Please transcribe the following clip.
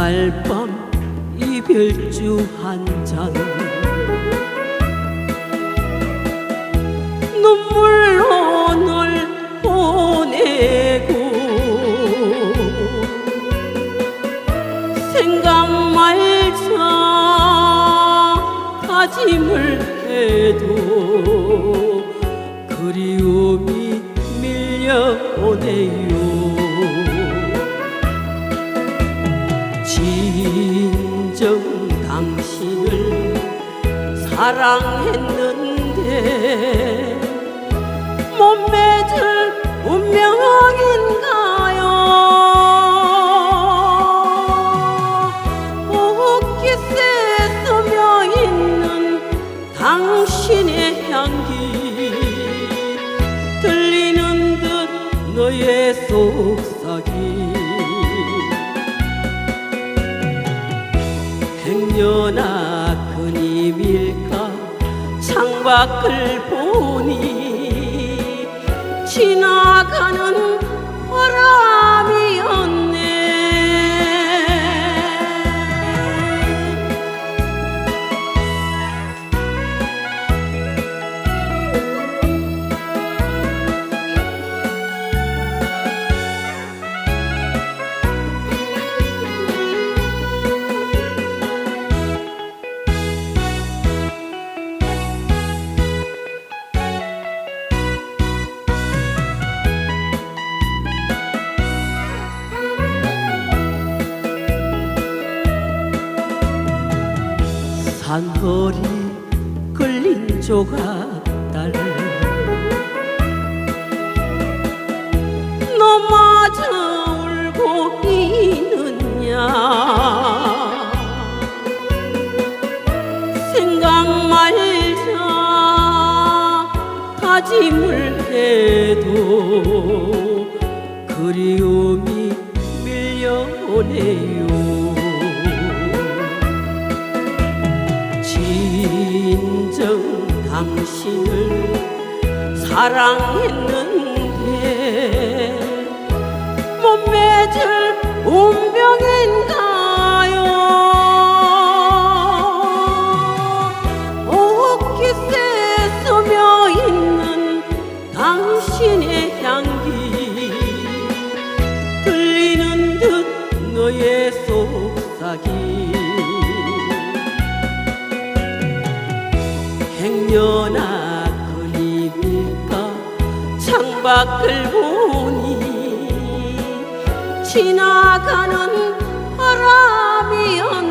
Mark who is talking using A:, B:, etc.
A: 그날 밤 이별주 한 잔. 눈물로 널 보내고 생각 말자 다짐을 해도 그리움이 밀려오네요 사랑했는데 못 맺을 운명인가요? 옷깃에 스며 있는 당신의 향기 들리는 듯 너의 속삭임. 행여나 창밖을 보니 지나가는 산허리 끌린 조각달 너마저 울고 있느냐? 생각 말자. 다짐을 해도 그리움이 밀려오네요 진정 당신을 사랑했는데 못 맺을 운명인가요? 옷깃에 스며 있는 당신의 향기 들리는 듯 너의 속삭임 행여나 그림일까 창밖을 보니 지나가는 바람이었